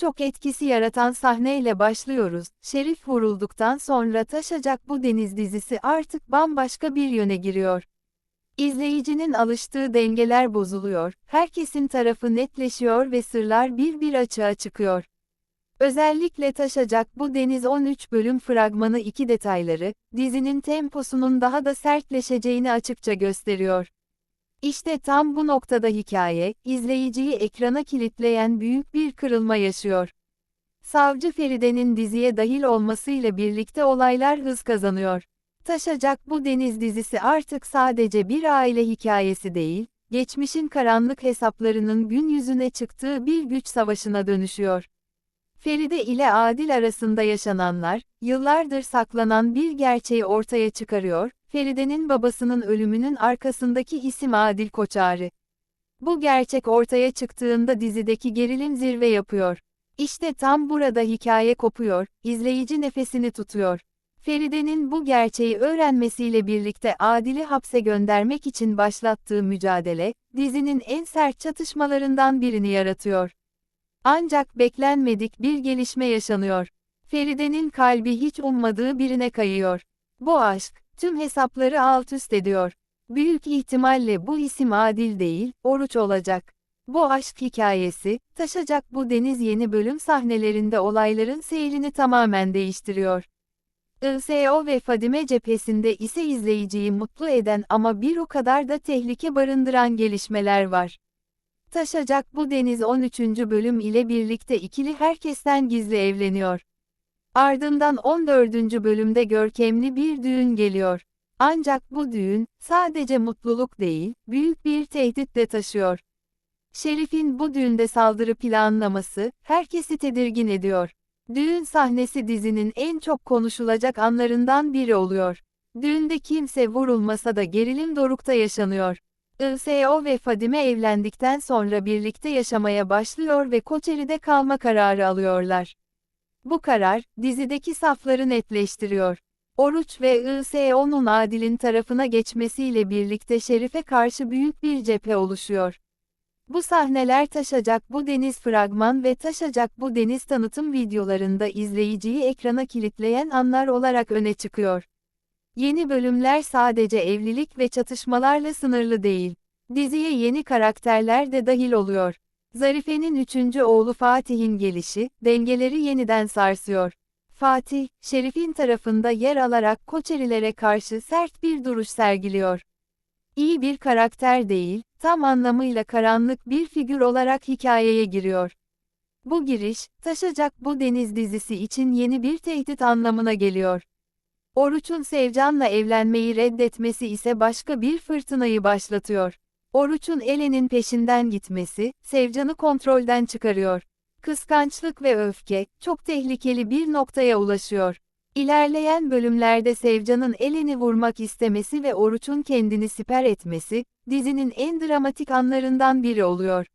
Şok etkisi yaratan sahneyle başlıyoruz. Şerif vurulduktan sonra taşacak bu deniz dizisi artık bambaşka bir yöne giriyor. İzleyicinin alıştığı dengeler bozuluyor, herkesin tarafı netleşiyor ve sırlar bir bir açığa çıkıyor. Özellikle taşacak bu Deniz 13 bölüm fragmanı iki detayları, dizinin temposunun daha da sertleşeceğini açıkça gösteriyor. İşte tam bu noktada hikaye, izleyiciyi ekrana kilitleyen büyük bir kırılma yaşıyor. Savcı Feride'nin diziye dahil olmasıyla birlikte olaylar hız kazanıyor. Taşacak bu Deniz dizisi artık sadece bir aile hikayesi değil, geçmişin karanlık hesaplarının gün yüzüne çıktığı bir güç savaşına dönüşüyor. Feride ile Adil arasında yaşananlar, yıllardır saklanan bir gerçeği ortaya çıkarıyor, Feride'nin babasının ölümünün arkasındaki isim Adil Koçarı. Bu gerçek ortaya çıktığında dizideki gerilim zirve yapıyor. İşte tam burada hikaye kopuyor, izleyici nefesini tutuyor. Feride'nin bu gerçeği öğrenmesiyle birlikte Adil'i hapse göndermek için başlattığı mücadele, dizinin en sert çatışmalarından birini yaratıyor. Ancak beklenmedik bir gelişme yaşanıyor. Feride'nin kalbi hiç ummadığı birine kayıyor. Bu aşk, tüm hesapları alt üst ediyor. Büyük ihtimalle bu isim adil değil, oruç olacak. Bu aşk hikayesi, taşacak bu deniz yeni bölüm sahnelerinde olayların seyrini tamamen değiştiriyor. ISO ve Fadime cephesinde ise izleyiciyi mutlu eden ama bir o kadar da tehlike barındıran gelişmeler var. Taşacak bu deniz 13. bölüm ile birlikte ikili herkesten gizli evleniyor. Ardından 14. bölümde görkemli bir düğün geliyor. Ancak bu düğün, sadece mutluluk değil, büyük bir tehdit de taşıyor. Şerif'in bu düğünde saldırı planlaması, herkesi tedirgin ediyor. Düğün sahnesi dizinin en çok konuşulacak anlarından biri oluyor. Düğünde kimse vurulmasa da gerilim dorukta yaşanıyor. ISO ve Fadime evlendikten sonra birlikte yaşamaya başlıyor ve Koçeri'de kalma kararı alıyorlar. Bu karar, dizideki safları netleştiriyor. Oruç ve ISO'nun Adil'in tarafına geçmesiyle birlikte Şerif'e karşı büyük bir cephe oluşuyor. Bu sahneler taşacak bu deniz fragman ve taşacak bu deniz tanıtım videolarında izleyiciyi ekrana kilitleyen anlar olarak öne çıkıyor. Yeni bölümler sadece evlilik ve çatışmalarla sınırlı değil. Diziye yeni karakterler de dahil oluyor. Zarife'nin üçüncü oğlu Fatih'in gelişi, dengeleri yeniden sarsıyor. Fatih, Şerif'in tarafında yer alarak Koçerilere karşı sert bir duruş sergiliyor. İyi bir karakter değil, tam anlamıyla karanlık bir figür olarak hikayeye giriyor. Bu giriş, taşacak bu deniz dizisi için yeni bir tehdit anlamına geliyor. Oruç'un Sevcan'la evlenmeyi reddetmesi ise başka bir fırtınayı başlatıyor. Oruç'un Elen'in peşinden gitmesi, Sevcan'ı kontrolden çıkarıyor. Kıskançlık ve öfke, çok tehlikeli bir noktaya ulaşıyor. İlerleyen bölümlerde Sevcan'ın Elen'i vurmak istemesi ve Oruç'un kendini siper etmesi, dizinin en dramatik anlarından biri oluyor.